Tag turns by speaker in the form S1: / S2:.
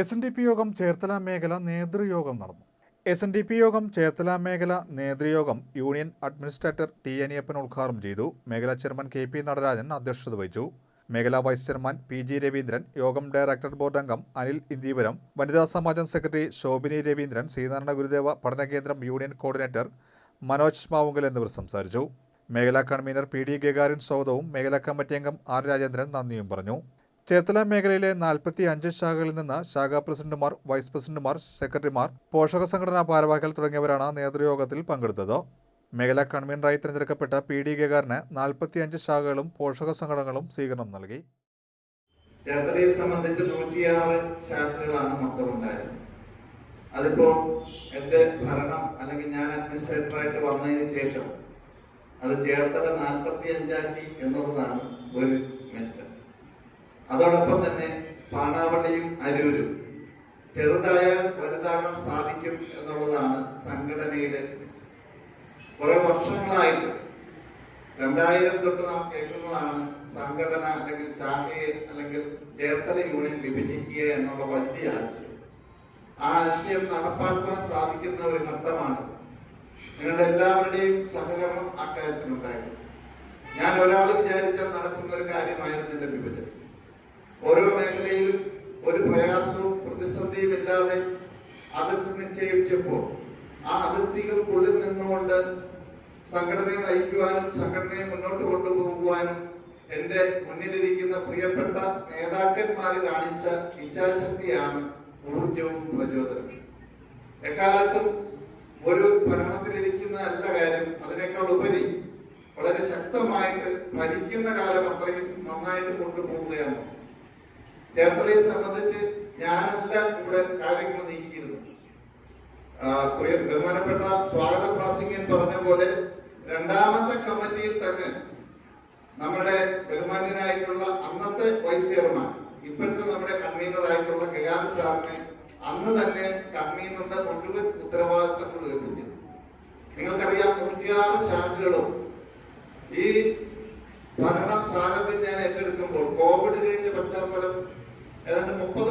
S1: S N D P യോഗം ചേർത്തല മേഖല നേതൃയോഗം നടന്നു. എസ് എൻ ഡി പി യോഗം ചേർത്തല മേഖല നേതൃയോഗം യൂണിയൻ അഡ്മിനിസ്ട്രേറ്റർ ടി അനിയപ്പൻ ഉദ്ഘാടനം ചെയ്തു. മേഖലാ ചെയർമാൻ കെ പി നടരാജൻ അധ്യക്ഷത വഹിച്ചു. മേഖലാ vice chairman P G Raveendran യോഗം ഡയറക്ടർ ബോർഡ് അംഗം അനിൽ ഇന്ദീപുരം വനിതാ സമാജം സെക്രട്ടറി ശോഭിനി രവീന്ദ്രൻ ശ്രീനാരായണ ഗുരുദേവ പഠനകേന്ദ്രം യൂണിയൻ കോർഡിനേറ്റർ മനോജ് മാവുങ്കൽ എന്നിവർ സംസാരിച്ചു. മേഖലാ കൺവീനർ പി ഡി ഗഗാരിൻ സ്വാഗതവും മേഖലാ കമ്മിറ്റി അംഗം ആർ രാജേന്ദ്രൻ നന്ദിയും പറഞ്ഞു. ചേർത്തല മേഖലയിലെ നാൽപ്പത്തി അഞ്ച് ശാഖകളിൽ നിന്ന് ശാഖാ പ്രസിഡന്റുമാർ വൈസ് പ്രസിഡന്റുമാർ സെക്രട്ടറിമാർ പോഷക സംഘടനാ ഭാരവാഹികൾ തുടങ്ങിയവരാണ് നേതൃയോഗത്തിൽ പങ്കെടുത്തത്. മേഖലാ കൺവീനറായി തിരഞ്ഞെടുക്കപ്പെട്ട പി ഡി ഗകാറിന് നാൽപ്പത്തി അഞ്ച് ശാഖകളും പോഷക സംഘടനകളും സ്വീകരണം നൽകി.
S2: ചേർത്തലയെ സംബന്ധിച്ച് നൂറ്റിയാറ് ശാഖകളാണ് മൊത്തം ഉണ്ടായിരുന്നത്. അതിപ്പോ എന്റെ ഭരണം അല്ലെങ്കിൽ ഞാൻ അഡ്മിനിസ്ട്രേറ്ററായിട്ട് വന്നതിന് ശേഷം അത് ചേർത്തല നാൽപ്പത്തി അഞ്ചാക്കി എന്നുള്ളതാണ് ഒരു മെച്ചം. അതോടൊപ്പം തന്നെ പാണാവള്ളിയും അരൂരും ചെറുതായാൽ വലുതാകാൻ സാധിക്കും എന്നുള്ളതാണ് സംഘടനയുടെ കുറെ വർഷങ്ങളായിട്ട് രണ്ടായിരം തൊട്ട് നാം കേൾക്കുന്നതാണ് സംഘടന അല്ലെങ്കിൽ ശാഖയെ അല്ലെങ്കിൽ ചേർത്തല യൂണിയൻ വിഭജിക്കുക എന്നുള്ള വലിയ ആശയം. ആ ആശയം നടപ്പാക്കുവാൻ സാധിക്കുന്ന ഒരു ഘട്ടമാണ് നിങ്ങളുടെ എല്ലാവരുടെയും സഹകരണം അക്കാര്യത്തിലുണ്ടായിരുന്നു ഞാൻ ഒരാൾ വിചാരിച്ചാൽ നടക്കുന്ന ഒരു കാര്യമായിരുന്നില്ല വിഭജനം. ഓരോ മേഖലയിലും ഒരു പ്രയാസവും പ്രതിസന്ധിയും ഇല്ലാതെ അതിർത്തി നിശ്ചയിച്ചപ്പോൾ ആ അതിർത്തികൾക്കുള്ളിൽ നിന്നുകൊണ്ട് സംഘടനയെ നയിക്കുവാനും സംഘടനയെ മുന്നോട്ട് കൊണ്ടുപോകുവാനും എന്റെ മുന്നിലിരിക്കുന്ന പ്രിയപ്പെട്ട നേതാക്കന്മാർ കാണിച്ച ഇച്ഛാശക്തിയാണ് ഊർജവും പ്രചോദനവും എക്കാലത്തും ഒരു ഭരണത്തിലിരിക്കുന്ന അല്ല കാര്യം അതിനേക്കാൾ ഉപരി വളരെ ശക്തമായിട്ട് ഭരിക്കുന്ന കാലം അത്രയും നന്നായിട്ട് കൊണ്ടുപോവുകയാണ് ചേർത്തലയെ സംബന്ധിച്ച് ഞാനല്ല ഇവിടെ കാര്യങ്ങൾ നീക്കിയിരുന്നു. ബഹുമാനപ്പെട്ട സ്വാഗത പ്രാസിംഗൻ പറഞ്ഞ പോലെ രണ്ടാമത്തെ കമ്മിറ്റിയിൽ തന്നെ നമ്മുടെ ബഹുമാന്യനായിട്ടുള്ള അന്നത്തെ വൈസ് ചെയർമാൻ ഇപ്പോഴത്തെ നമ്മുടെ കൺവീനർ ആയിട്ടുള്ള കെയാർ സാറിനെ അന്ന് തന്നെ കൺവീനറുടെ മുഴുവൻ ഉത്തരവാദിത്തങ്ങൾ ഏൽപ്പിച്ചു. നിങ്ങൾക്കറിയാം നൂറ്റിയാറ് ശാഖകളും ഈ ഭരണം സാരത്തിൽ ഞാൻ ഏറ്റെടുക്കുമ്പോൾ കോവിഡ് കഴിഞ്ഞ പശ്ചാത്തലം ഏതാണ്ട് മുപ്പത് മുപ്പത്തിരണ്ട്